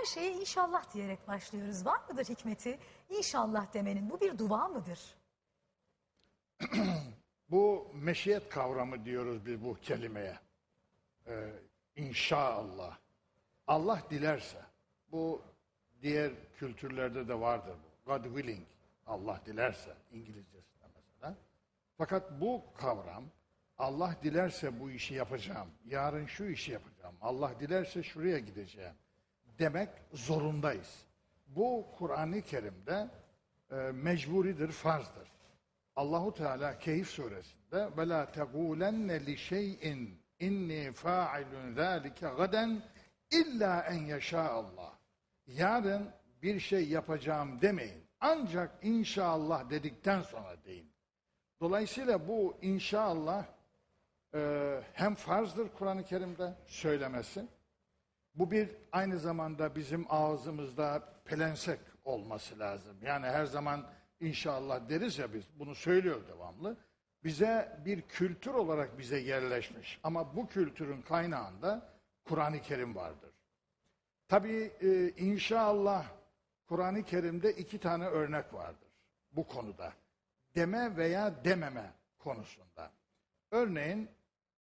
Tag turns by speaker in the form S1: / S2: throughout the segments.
S1: her şeye inşallah diyerek başlıyoruz. Var mıdır hikmeti? İnşallah demenin bu bir dua mıdır?
S2: Bu meşiyet kavramı diyoruz biz bu kelimeye. Ee, inşallah. Allah dilerse. Bu diğer kültürlerde de vardır. bu. God willing. Allah dilerse. İngilizcesinde mesela. Fakat bu kavram Allah dilerse bu işi yapacağım. Yarın şu işi yapacağım. Allah dilerse şuraya gideceğim. Demek zorundayız. Bu Kur'an-ı Kerim'de e, mecburidir, farzdır. Allahu Teala Keyif suresinde ve la tegulenne li şey'in inni fa'ilun zalike gaden illa en yasha Allah. Yarın bir şey yapacağım demeyin. Ancak inşallah dedikten sonra deyin. Dolayısıyla bu inşallah e, hem farzdır Kur'an-ı Kerim'de söylemesi. Bu bir aynı zamanda bizim ağzımızda pelensek olması lazım. Yani her zaman inşallah deriz ya biz bunu söylüyor devamlı. Bize bir kültür olarak bize yerleşmiş. Ama bu kültürün kaynağında Kur'an-ı Kerim vardır. Tabii e, inşallah Kur'an-ı Kerim'de iki tane örnek vardır bu konuda. Deme veya dememe konusunda. Örneğin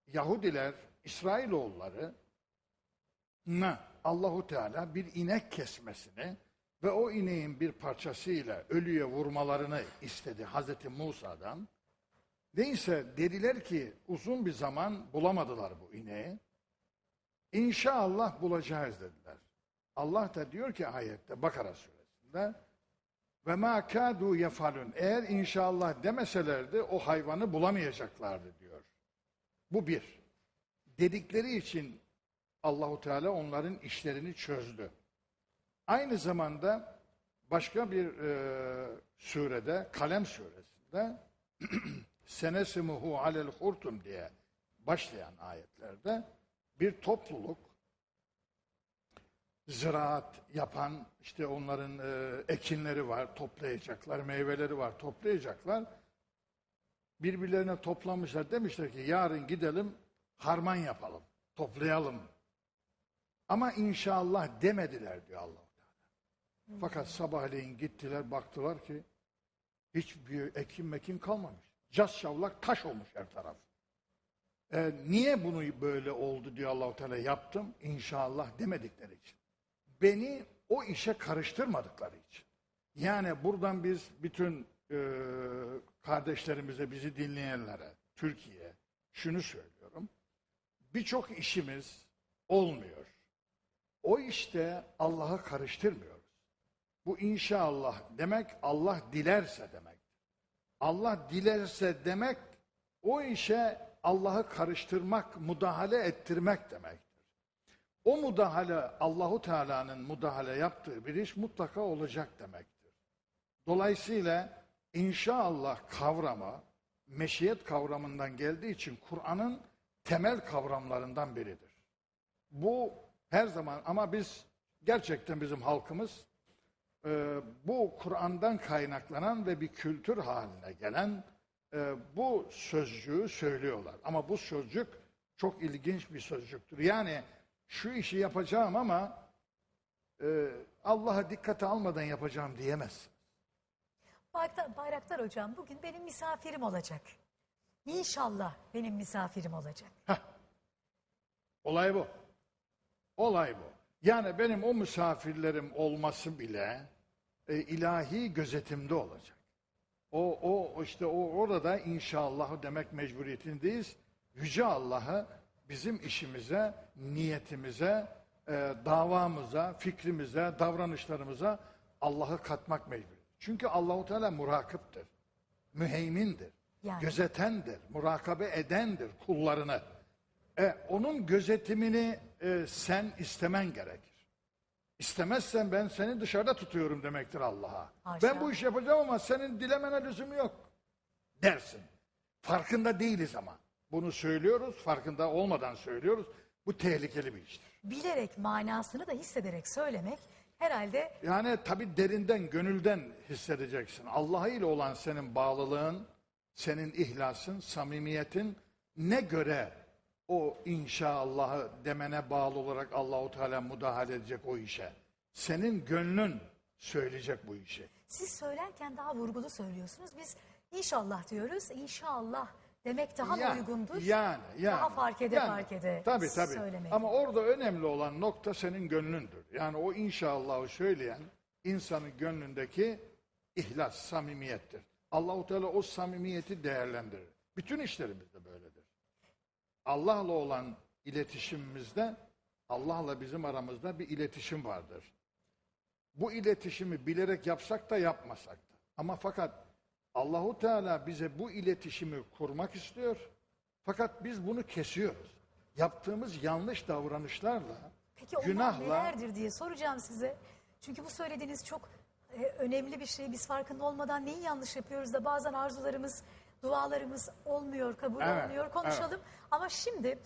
S2: Yahudiler, İsrailoğulları Allahu Teala bir inek kesmesini ve o ineğin bir parçasıyla ölüye vurmalarını istedi Hazreti Musa'dan. Neyse dediler ki uzun bir zaman bulamadılar bu ineği. İnşallah bulacağız dediler. Allah da diyor ki ayette Bakara suresinde ve ma kadu yefalun eğer inşallah demeselerdi o hayvanı bulamayacaklardı diyor. Bu bir. Dedikleri için Allahu Teala onların işlerini çözdü. Aynı zamanda başka bir e, surede, Kalem suresinde senesimuhu alel hurtum diye başlayan ayetlerde bir topluluk ziraat yapan işte onların e, ekinleri var, toplayacaklar, meyveleri var, toplayacaklar. Birbirlerine toplamışlar demişler ki yarın gidelim harman yapalım, toplayalım. Ama inşallah demediler diyor allah Teala. Fakat sabahleyin gittiler baktılar ki hiçbir ekin mekin kalmamış. Cas şavlak taş olmuş her taraf. E, niye bunu böyle oldu diyor Allahu Teala yaptım inşallah demedikleri için. Beni o işe karıştırmadıkları için. Yani buradan biz bütün e, kardeşlerimize, bizi dinleyenlere, Türkiye şunu söylüyorum. Birçok işimiz olmuyor. O işte Allah'ı karıştırmıyoruz. Bu inşallah demek Allah dilerse demek. Allah dilerse demek o işe Allah'ı karıştırmak, müdahale ettirmek demektir. O müdahale Allahu Teala'nın müdahale yaptığı bir iş mutlaka olacak demektir. Dolayısıyla inşallah kavramı meşiyet kavramından geldiği için Kur'an'ın temel kavramlarından biridir. Bu her zaman ama biz gerçekten bizim halkımız e, bu Kur'an'dan kaynaklanan ve bir kültür haline gelen e, bu sözcüğü söylüyorlar. Ama bu sözcük çok ilginç bir sözcüktür. Yani şu işi yapacağım ama e, Allah'a dikkate almadan yapacağım diyemezsin.
S1: Bayraktar, Bayraktar Hocam bugün benim misafirim olacak. İnşallah benim misafirim olacak.
S2: Olay bu. Olay bu. Yani benim o misafirlerim olması bile e, ilahi gözetimde olacak. O, o işte o orada inşallah demek mecburiyetindeyiz. Yüce Allah'ı bizim işimize, niyetimize, e, davamıza, fikrimize, davranışlarımıza Allah'ı katmak mecbur. Çünkü Allahu Teala murakıptır. Müheymindir.
S1: Yani.
S2: Gözetendir, murakabe edendir kullarını. E, onun gözetimini e, sen istemen gerekir. İstemezsen ben seni dışarıda tutuyorum demektir Allah'a. Ben bu işi yapacağım ama senin dilemene lüzum yok dersin. Farkında değiliz ama. Bunu söylüyoruz, farkında olmadan söylüyoruz. Bu tehlikeli bir iştir.
S1: Bilerek manasını da hissederek söylemek herhalde
S2: Yani tabii derinden, gönülden hissedeceksin. Allah ile olan senin bağlılığın, senin ihlasın, samimiyetin ne göre o inşallahı demene bağlı olarak Allahu Teala müdahale edecek o işe. senin gönlün söyleyecek bu işi.
S1: Siz söylerken daha vurgulu söylüyorsunuz. Biz inşallah diyoruz. İnşallah demek daha
S2: Yani,
S1: uygundur?
S2: Yani, yani.
S1: Daha fark ede
S2: Yani,
S1: fark ede
S2: Tabii tabii.
S1: söylemek.
S2: Ama orada önemli olan nokta senin gönlündür. Yani o inşallahı söyleyen insanın gönlündeki ihlas, samimiyettir. Allahu Teala o samimiyeti değerlendirir. Bütün işlerimizde böyledir. Allah'la olan iletişimimizde Allah'la bizim aramızda bir iletişim vardır. Bu iletişimi bilerek yapsak da yapmasak da. Ama fakat Allahu Teala bize bu iletişimi kurmak istiyor. Fakat biz bunu kesiyoruz. Yaptığımız yanlış davranışlarla,
S1: Peki
S2: günahla
S1: nelerdir diye soracağım size. Çünkü bu söylediğiniz çok e, önemli bir şey. Biz farkında olmadan neyi yanlış yapıyoruz da bazen arzularımız, dualarımız olmuyor, kabul
S2: Evet,
S1: olmuyor. Konuşalım. Ama şimdi